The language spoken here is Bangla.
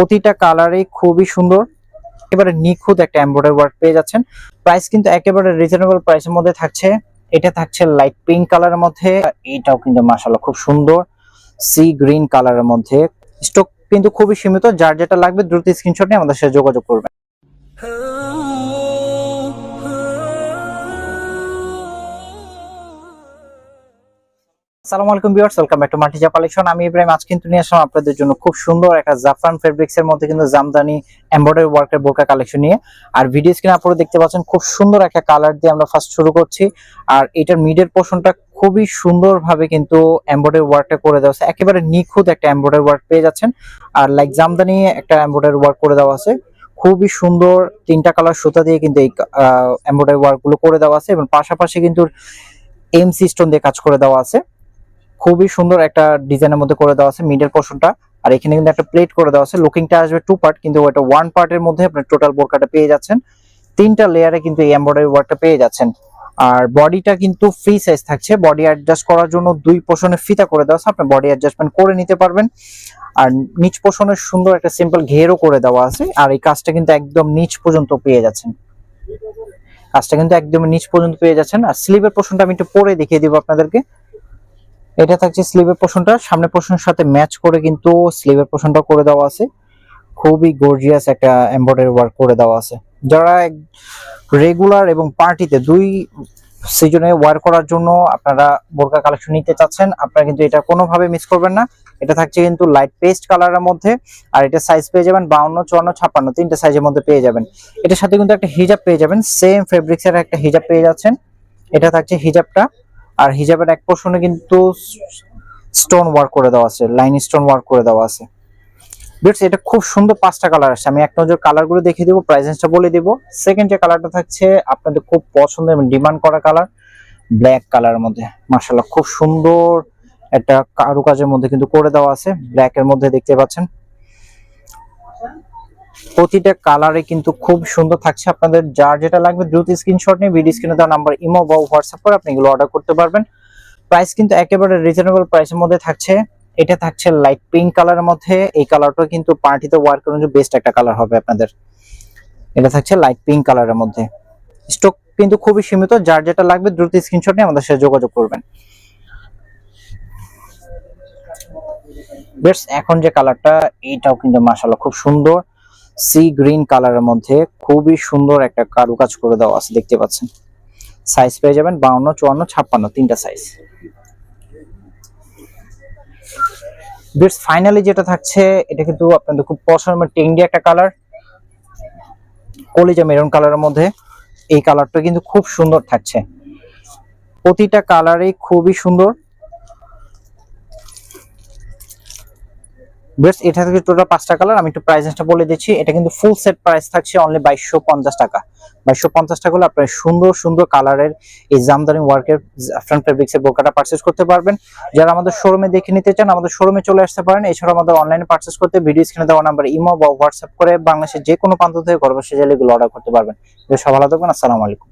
প্রতিটা কালারে খুবই সুন্দর। একেবারে নিখুঁত একটা এমব্রয়ডারি ওয়ার্ক পেয়ে যাচ্ছেন। প্রাইস কিন্তু একেবারে রিজনেবল প্রাইসের মধ্যে থাকছে। এটা থাকছে লাইট পিঙ্ক কালারের মধ্যে। এটাও কিন্তু মাশাআল্লাহ খুব সুন্দর। সি গ্রিন কালারের মধ্যে। স্টক কিন্তু খুবই সীমিত। যার যেটা লাগবে দ্রুত স্ক্রিনশট নিয়ে আমাদের সাথে যোগাযোগ করবেন। আসসালামু আলাইকুম ভিউয়ার্স, ওয়েলকাম ব্যাক টু মাল্টিজা কালেকশন। আমি ইব্রাহিম আজ কিন্তু নিয়ে আসলাম আপনাদের জন্য খুব সুন্দর একটা জাফরান ফেব্রিক্স এর মধ্যে কিন্তু জামদানি এমব্রয়ডারি ওয়ার্কের বোরকা কালেকশন নিয়ে। আর ভিডিও স্ক্রিনে আপনারা দেখতে পাচ্ছেন খুব সুন্দর একটা কালার দিয়ে আমরা ফার্স্ট শুরু করছি। আর এটার মিডের পোর্শনটা খুবই সুন্দরভাবে কিন্তু এমব্রয়ডারি ওয়ার্কটা করে দেওয়া আছে। একেবারে নিখুঁত একটা এমব্রয়ডারি ওয়ার্ক পেয়ে যাচ্ছেন। আর লাইক জামদানি একটা এমব্রয়ডারি ওয়ার্ক করে দেওয়া আছে। খুবই সুন্দর তিনটা কালার সুতা দিয়ে কিন্তু এই এমব্রয়ডারি ওয়ার্কগুলো করে দেওয়া আছে এবং পাশাপাশি কিন্তু এমসি স্টোন দিয়ে কাজ করে দেওয়া আছে। খুবই সুন্দর একটা ডিজাইনের মধ্যে করে দেওয়া আছে মিডল পোর্শনটা আর এখানে কিন্তু একটা প্লেট করে দেওয়া আছে। লুকিংটা আসবে টু পার্ট কিন্তু ওটা ওয়ান পার্টের মধ্যে আপনার টোটাল বোরকাটা পেয়ে যাচ্ছেন। তিনটা লেয়ারে কিন্তু এই এমব্রয়ডারি ওয়ার্কটা পেয়ে যাচ্ছেন। আর বডিটা কিন্তু ফ্রি সাইজ থাকছে। বডি অ্যাডজাস্ট করার জন্য দুই পোর্শনে ফিতা করে দেওয়া আছে। আপনি বডি অ্যাডজাস্টমেন্ট করে নিতে পারবেন। আর নিচ পোর্শনের সুন্দর একটা সিম্পল ঘেরও করে দেওয়া আছে। আর এই কাজটা কিন্তু একদম নিচ পর্যন্ত পেয়ে যাচ্ছেন। কাজটা কিন্তু একদম নিচ পর্যন্ত পেয়ে যাচ্ছেন। আর স্লিভের পোর্শনটা আমি একটু পরে দেখিয়ে দিব আপনাদেরকে। এটা থাকছে স্লিভের পোর্শনটা সামনের পোর্শনের সাথে ম্যাচ করে কিন্তু স্লিভের পোর্শনটা করে দেওয়া আছে। খুবই গর্জিয়াস একটা এমব্রয়ডারি ওয়ার্ক করে দেওয়া আছে। যারা রেগুলার এবং পার্টিতে দুই সিজনে ওয়ার করার জন্য আপনারা বোরকা কালেকশন নিতে চাচ্ছেন, আপনারা কিন্তু এটা কোনোভাবে মিস করবেন না। এটা থাকছে কিন্তু লাইট পেস্ট কালারের মধ্যে, আর এটা সাইজ পেয়ে যাবেন বাউন্ন, চুয়ান্ন, ছাপ্পান্ন, তিনটে সাইজের মধ্যে পেয়ে যাবেন। এটার সাথে কিন্তু একটা হিজাব পেয়ে যাবেন। সেম ফেব্রিক্স এর একটা হিজাব পেয়ে যাচ্ছেন। এটা থাকছে হিজাবটা আর হিজাবের এক পোর্শনে কিন্তু স্টোন ওয়ার্ক করে দেওয়া আছে লাইন স্টোন ওয়ার্ক করে দেওয়া আছে। বিটস এটা খুব সুন্দর পাঁচটা কালার আছে আমি এক নজর কালারগুলো দেখিয়ে দিব প্রাইসেন্সটা বলে দিব। সেকেন্ড যে কালারটা থাকছে, আপনাদের খুব পছন্দের এবং ডিমান্ড করা কালার ব্ল্যাক কালারের মধ্যে। মার্শাল্লাহ খুব সুন্দর একটা কারুকাজের মধ্যে কিন্তু করে দেওয়া আছে। ব্ল্যাকের মধ্যে দেখতে পাচ্ছেন। প্রতিটা কালারে কিন্তু খুব সুন্দর থাকছে। আপনাদের যার যেটা লাগবে দ্রুত স্ক্রিনশট নিয়ে ভিডিও স্ক্রিনে দেওয়া নাম্বার ইমো বা হোয়াটসঅ্যাপ করে আপনি এগুলো অর্ডার করতে পারবেন। প্রাইস কিন্তু একেবারে রিজনেবল প্রাইসের মধ্যে থাকছে। এটা থাকছে লাইট পিঙ্ক কালারের মধ্যে। এই কালারটা কিন্তু পার্টিতে ওয়ার করার জন্য বেস্ট একটা কালার হবে আপনাদের। এটা থাকছে লাইট পিঙ্ক কালারের মধ্যে। স্টক কিন্তু খুবই সীমিত। যার যেটা লাগবে দ্রুত স্ক্রিনশট নিয়ে আমাদের সাথে যোগাযোগ করবেন। বেশ এখন যে কালারটা এইটাও কিন্তু মাশাআল্লাহ খুব সুন্দর। সি গ্রিন কালারের মধ্যে খুবই সুন্দর একটা কারুকাজ করে দেওয়া আছে, দেখতে পাচ্ছেন। সাইজ পেয়ে যাবেন বাউন্ন, চুয়ান্ন, ছাপ্পান্ন, তিনটা সাইজ বেশ ফাইনালি যেটা থাকছে, এটা কিন্তু আপনাদের খুব পছন্দ টেন্ডি একটা কালার কলিজা মেরুন কালারের মধ্যে এই কালারটা কিন্তু খুব সুন্দর থাকছে। প্রতিটা কালারই খুবই সুন্দর। বেশ এটা থেকে টোটাল পাঁচটা কালার আমি একটু প্রাইসটা বলে দিচ্ছি। এটা কিন্তু ফুল সেট প্রাইস থাকছে অনলি বাইশশো পঞ্চাশ টাকা। বাইশশো পঞ্চাশ টাকা হলে আপনার সুন্দর সুন্দর কালারের এই জামদানি ওয়ার্কের ফ্রন্ট ফেব্রিক্স এর বোরকাটা পারচেস করতে পারবেন। যারা আমাদের শোরুমে দেখে নিতে চান, আমাদের শোরুমে চলে আসতে পারেন। এছাড়া আমাদের অনলাইনে পার্চেস করতে ভিডিও স্ক্রিনে দেওয়া নাম্বার ইমো বা হোয়াটসঅ্যাপ করে বাংলাদেশের যে কোনো প্রান্ত থেকে ঘর বসে এগুলো অর্ডার করতে পারবেন। বেশ, ভালো থাকবেন, আসসালামু আলাইকুম।